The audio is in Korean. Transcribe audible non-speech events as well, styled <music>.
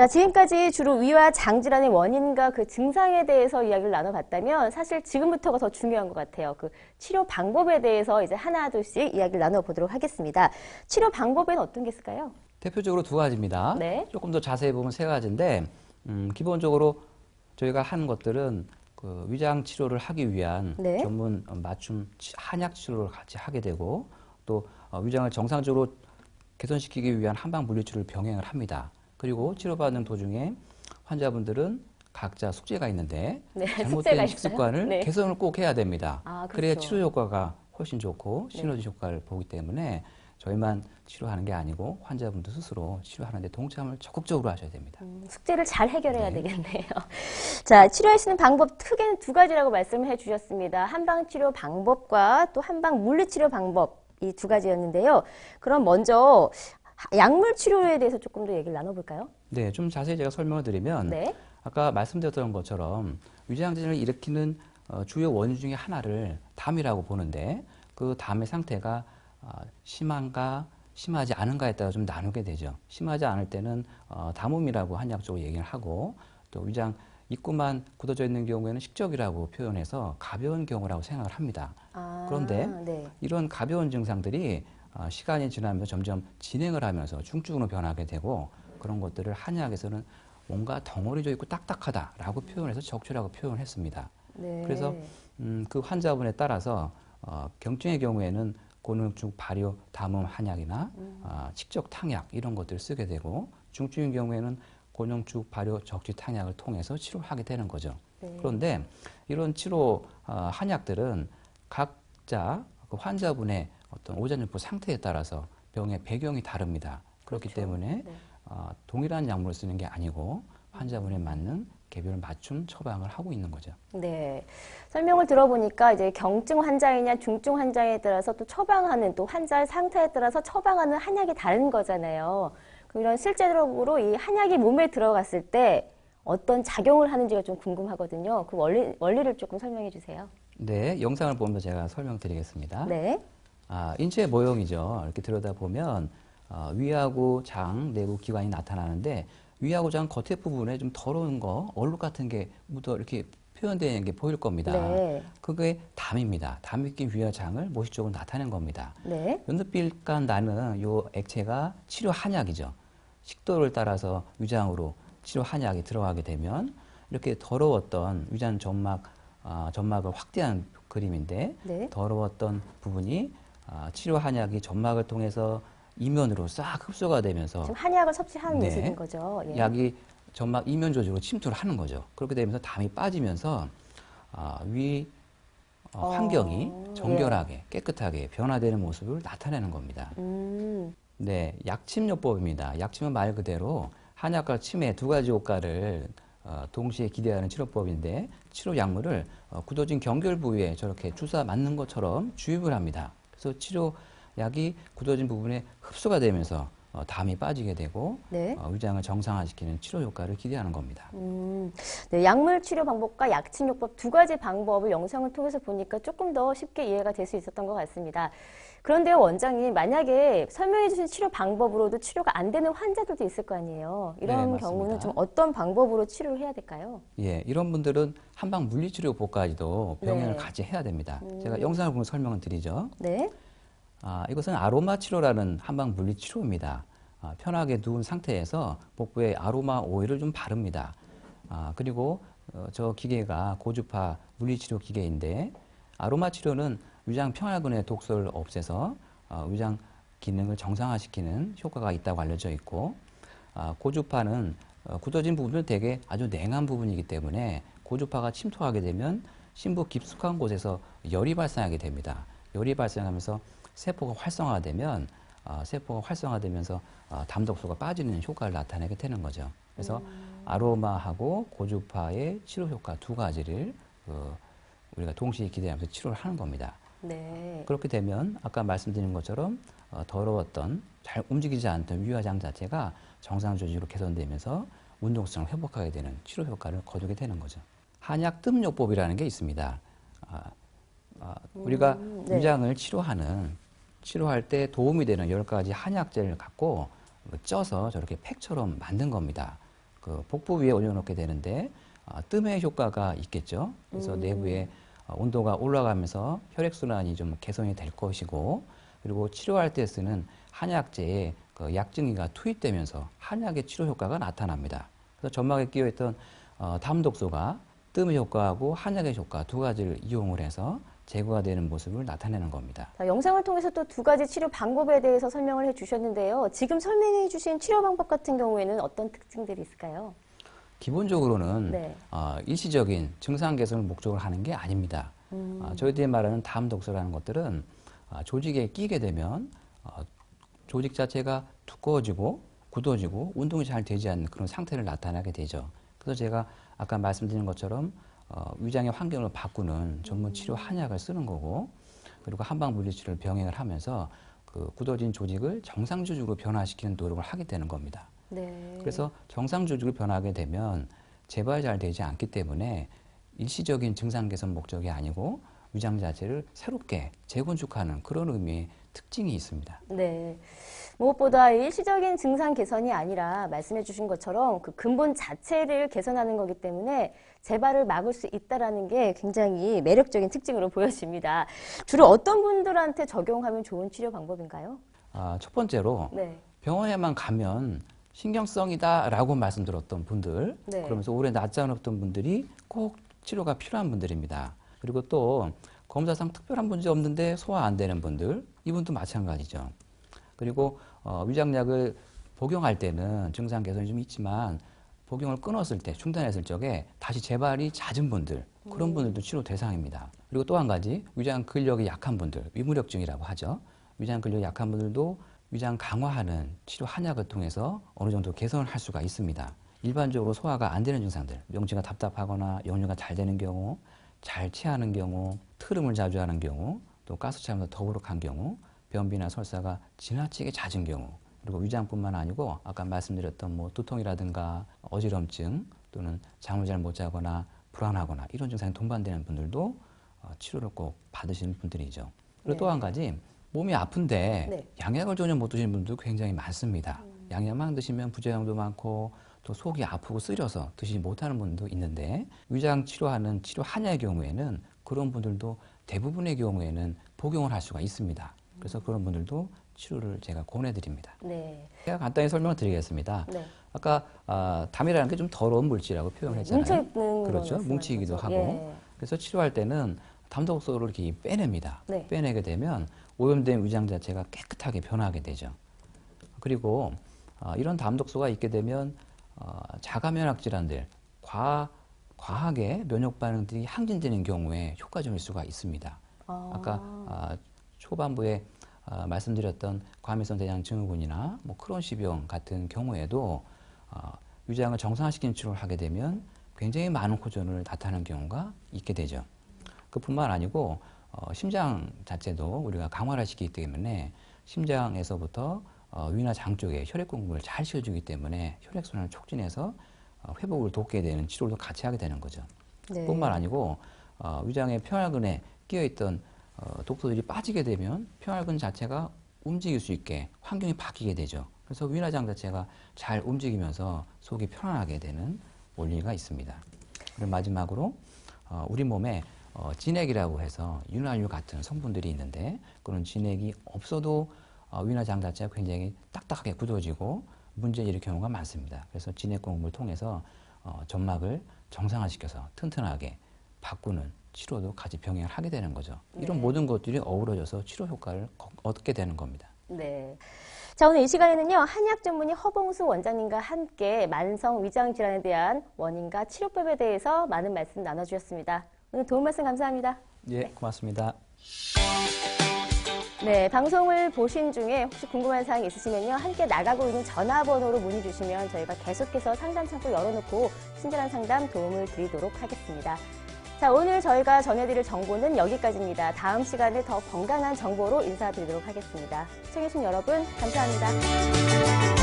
자, 지금까지 주로 위와 장 질환의 원인과 그 증상에 대해서 이야기를 나눠봤다면 사실 지금부터가 더 중요한 것 같아요. 그 치료 방법에 대해서 이제 하나둘씩 이야기를 나눠보도록 하겠습니다. 치료 방법에는 어떤 게 있을까요? 대표적으로 두 가지입니다. 네. 조금 더 자세히 보면 세 가지인데 음, 기본적으로 저희가 하는 것들은 그 위장 치료를 하기 위한 네. 전문 맞춤 치- 한약 치료를 같이 하게 되고 또 어, 위장을 정상적으로 개선시키기 위한 한방 물리치료를 병행을 합니다. 그리고 치료받는 도중에 환자분들은 각자 숙제가 있는데 네, 잘못된? 식습관을 네. 개선을 꼭 해야 됩니다. 아, 그래야 그렇죠. 치료 효과가 훨씬 좋고 네. 시너지 효과를 보기 때문에 저희만 치료하는 게 아니고 환자분도 스스로 치료하는 데 동참을 적극적으로 하셔야 됩니다. 음, 숙제를 잘 해결해야 네. 되겠네요. <laughs> 자, 치료할 수 있는 방법 크게는 두 가지라고 말씀을 해주셨습니다. 한방 치료 방법과 또 한방 물리치료 방법 이 두 가지였는데요. 그럼 먼저 약물 치료에 대해서 조금 더 얘기를 나눠볼까요? 네, 좀 자세히 제가 설명을 드리면 네. 아까 말씀드렸던 것처럼 위장질환을 일으키는 어, 주요 원인 중에 하나를 담이라고 보는데 그 담의 상태가 어, 심한가 심하지 않은가에 따라 좀 나누게 되죠. 심하지 않을 때는 어, 담음이라고 한약적으로 얘기를 하고 또 위장 입구만 굳어져 있는 경우에는 식적이라고 표현해서 가벼운 경우라고 생각을 합니다. 아, 그런데 네. 이런 가벼운 증상들이 어, 시간이 지나면서 점점 진행을 하면서 중증으로 변하게 되고 그런 것들을 한의학에서는 뭔가 덩어리져 있고 딱딱하다라고 표현해서 적추라고 표현했습니다. 네. 그래서 음, 그 환자분에 따라서 어, 경증의 경우에는 고농축 발효 담음 한약이나 아, 칙적 탕약 이런 것들을 쓰게 되고 중증의 경우에는 고농축 발효 적지 탕약을 통해서 치료하게 되는 거죠. 네. 그런데 이런 치료 어, 한약들은 각자 그 환자분의 어떤 오전율포 상태에 따라서 병의 배경이 다릅니다. 그렇기 그렇죠. 때문에 네. 어, 동일한 약물을 쓰는 게 아니고 환자분에 맞는 개별 맞춤 처방을 하고 있는 거죠. 네. 설명을 들어보니까 이제 경증 환자이냐 중증 환자에 따라서 또 처방하는 또 환자의 상태에 따라서 처방하는 한약이 다른 거잖아요. 그럼 이런 실제적으로 이 한약이 몸에 들어갔을 때 어떤 작용을 하는지가 좀 궁금하거든요. 그 원리, 원리를 조금 설명해 주세요. 네, 영상을 보면서 제가 설명드리겠습니다. 네. 아, 인체 모형이죠. 이렇게 들여다보면 어, 위하고 장 내부 기관이 나타나는데 위하고 장 겉에 부분에 좀 더러운 거, 얼룩 같은 게 묻어 이렇게 표현되는 게 보일 겁니다. 네. 그게 담입니다. 담이 낀 위와 장을 모시 쪽으로 나타낸 겁니다. 네. 연두빛깔 나는 요 액체가 치료 한약이죠. 식도를 따라서 위장으로 치료 한약이 들어가게 되면 이렇게 더러웠던 위장 점막 아, 점막을 확대한 그림인데 네. 더러웠던 부분이 아, 치료 한약이 점막을 통해서 이면으로 싹 흡수가 되면서 지금 한약을 섭취하는 네. 모습인 거죠. 예. 약이 점막 이면 조직으로 침투를 하는 거죠. 그렇게 되면서 담이 빠지면서 아, 위 어, 어, 환경이 예. 정결하게 깨끗하게 변화되는 모습을 나타내는 겁니다. 음, 네, 약침요법입니다. 약침은 말 그대로 한약과 침의 두 가지 효과를 어, 동시에 기대하는 치료법인데 치료 약물을 어, 굳어진 경결 부위에 저렇게 주사 맞는 것처럼 주입을 합니다. 그래서 치료 약이 굳어진 부분에 흡수가 되면서 어, 담이 빠지게 되고 네. 어, 위장을 정상화시키는 치료 효과를 기대하는 겁니다. 음, 네, 약물 치료 방법과 약침요법 두 가지 방법을 영상을 통해서 보니까 조금 더 쉽게 이해가 될 수 있었던 것 같습니다. 그런데요, 원장님, 만약에 설명해 주신 치료 방법으로도 치료가 안 되는 환자들도 있을 거 아니에요. 이런 네. 경우는 좀 어떤 방법으로 치료를 해야 될까요? 예, 이런 분들은 한방 물리치료법까지도 병행을 네. 같이 해야 됩니다. 제가 영상을 보면 설명을 드리죠. 네. 아, 이것은 아로마 치료라는 한방 물리 치료입니다. 아, 편하게 누운 상태에서 복부에 아로마 오일을 좀 바릅니다. 아, 그리고 어, 저 기계가 고주파 물리 치료 기계인데 아로마 치료는 위장 평활근의 독소를 없애서 어, 위장 기능을 정상화시키는 효과가 있다고 알려져 있고 아, 고주파는 어, 굳어진 부분은 대개 아주 냉한 부분이기 때문에 고주파가 침투하게 되면 심부 깊숙한 곳에서 열이 발생하게 됩니다. 열이 발생하면서 세포가 활성화되면 어, 세포가 활성화되면서 어, 담독소가 빠지는 효과를 나타내게 되는 거죠. 그래서 아로마하고 고주파의 치료 효과 두 가지를 어, 우리가 동시에 기대하면서 치료를 하는 겁니다. 네. 그렇게 되면 아까 말씀드린 것처럼 어, 더러웠던 잘 움직이지 않던 위화장 자체가 정상 조직으로 개선되면서 운동성을 회복하게 되는 치료 효과를 거두게 되는 거죠. 한약 뜸요법이라는 게 있습니다. 아, 아, 우리가 음, 네. 위장을 치료하는 치료할 때 도움이 되는 여러 가지 한약재를 갖고 쪄서 저렇게 팩처럼 만든 겁니다. 그 복부 위에 올려놓게 되는데 아, 뜸의 효과가 있겠죠. 그래서 음. 내부에 어, 온도가 올라가면서 혈액순환이 좀 개선이 될 것이고 그리고 치료할 때 쓰는 한약제에 그 약증이가 투입되면서 한약의 치료 효과가 나타납니다. 그래서 점막에 끼어있던 어, 담독소가 뜸의 효과하고 한약의 효과 두 가지를 이용을 해서 제거가 되는 모습을 나타내는 겁니다. 자, 영상을 통해서 또 두 가지 치료 방법에 대해서 설명을 해주셨는데요. 지금 설명해 주신 치료 방법 같은 경우에는 어떤 특징들이 있을까요? 기본적으로는 네. 어, 일시적인 증상 개선을 목적으로 하는 게 아닙니다. 음. 어, 저희들이 말하는 담 독소라는 것들은 어, 조직에 끼게 되면 어, 조직 자체가 두꺼워지고 굳어지고 운동이 잘 되지 않는 그런 상태를 나타나게 되죠. 그래서 제가 아까 말씀드린 것처럼 어, 위장의 환경을 바꾸는 전문 치료 한약을 쓰는 거고 그리고 한방 물리치료를 병행을 하면서 그 굳어진 조직을 정상 조직으로 변화시키는 노력을 하게 되는 겁니다. 네. 그래서 정상 조직을 변하게 되면 재발이 잘 되지 않기 때문에 일시적인 증상 개선 목적이 아니고 위장 자체를 새롭게 재건축하는 그런 의미의 특징이 있습니다. 네. 무엇보다 일시적인 증상 개선이 아니라 말씀해 주신 것처럼 그 근본 자체를 개선하는 거기 때문에 재발을 막을 수 있다라는 게 굉장히 매력적인 특징으로 보여집니다. 주로 어떤 분들한테 적용하면 좋은 치료 방법인가요? 아, 첫 번째로 네. 병원에만 가면 신경성이다라고 말씀드렸던 분들, 네. 그러면서 오래 낫지 않았던 분들이 꼭 치료가 필요한 분들입니다. 그리고 또 검사상 특별한 문제 없는데 소화 안 되는 분들, 이분도 마찬가지죠. 그리고 어, 위장약을 복용할 때는 증상 개선이 좀 있지만 복용을 끊었을 때, 중단했을 적에 다시 재발이 잦은 분들, 그런 분들도 치료 대상입니다. 그리고 또 한 가지, 위장 근력이 약한 분들, 위무력증이라고 하죠. 위장 근력이 약한 분들도 위장 강화하는 치료 한약을 통해서 어느 정도 개선을 할 수가 있습니다. 일반적으로 소화가 안 되는 증상들, 명치가 답답하거나 역류가 잘 되는 경우, 잘 체하는 경우, 트름을 자주 하는 경우, 또 가스차면서 더부룩한 경우, 변비나 설사가 지나치게 잦은 경우, 그리고 위장뿐만 아니고 아까 말씀드렸던 뭐 두통이라든가 어지럼증 또는 잠을 잘 못 자거나 불안하거나 이런 증상이 동반되는 분들도 어, 치료를 꼭 받으시는 분들이죠. 그리고 네. 또한 가지 몸이 아픈데 네. 양약을 전혀 못 드시는 분도 굉장히 많습니다. 음. 양약만 드시면 부작용도 많고 또 속이 아프고 쓰려서 드시지 못하는 분도 있는데 위장 치료하는 치료 한약의 경우에는 그런 분들도 대부분의 경우에는 복용을 할 수가 있습니다. 그래서 음. 그런 분들도 치료를 제가 권해드립니다. 네. 제가 간단히 설명을 드리겠습니다. 네. 아까 아, 담이라는 게 좀 더러운 물질이라고 표현을 했잖아요. 뭉쳐있는 그렇죠. 거 뭉치기도 하고. 예. 그래서 치료할 때는 담독소를 이렇게 빼냅니다. 네. 빼내게 되면 오염된 위장 자체가 깨끗하게 변하게 되죠. 그리고 어, 이런 담독소가 있게 되면 어, 자가면역 질환들, 과, 과하게 면역 반응들이 항진되는 경우에 효과적일 수가 있습니다. 아. 아까 아, 초반부에 아, 말씀드렸던 과민성 대장 증후군이나 뭐 크론시병 같은 경우에도 아, 위장을 정상화시키는 치료를 하게 되면 굉장히 많은 호전을 나타내는 경우가 있게 되죠. 그뿐만 아니고 어, 심장 자체도 우리가 강화를 시키기 때문에 심장에서부터 어, 위나 장 쪽에 혈액 공급을 잘 시켜주기 때문에 혈액 순환을 촉진해서 어, 회복을 돕게 되는 치료를 같이 하게 되는 거죠. 네. 뿐만 아니고 어, 위장의 평활근에 끼어있던 어, 독소들이 빠지게 되면 평활근 자체가 움직일 수 있게 환경이 바뀌게 되죠. 그래서 위나장 자체가 잘 움직이면서 속이 편안하게 되는 원리가 있습니다. 그리고 마지막으로 어, 우리 몸에 어, 진액이라고 해서 윤활유 같은 성분들이 있는데 그런 진액이 없어도 어, 위나장 자체가 굉장히 딱딱하게 굳어지고 문제 일으킬 경우가 많습니다. 그래서 진액 공급을 통해서 어, 점막을 정상화시켜서 튼튼하게 바꾸는 치료도 같이 병행을 하게 되는 거죠. 이런 네. 모든 것들이 어우러져서 치료 효과를 거- 얻게 되는 겁니다. 네. 자, 오늘 이 시간에는요, 한약 전문의 허봉수 원장님과 함께 만성 위장 질환에 대한 원인과 치료법에 대해서 많은 말씀 나눠주셨습니다. 오늘 도움 말씀 감사합니다. 예, 고맙습니다. 네, 방송을 보신 중에 혹시 궁금한 사항이 있으시면요, 함께 나가고 있는 전화번호로 문의 주시면 저희가 계속해서 상담 창구 열어놓고 친절한 상담 도움을 드리도록 하겠습니다. 자, 오늘 저희가 전해드릴 정보는 여기까지입니다. 다음 시간에 더 건강한 정보로 인사드리도록 하겠습니다. 시청해주신 여러분, 감사합니다.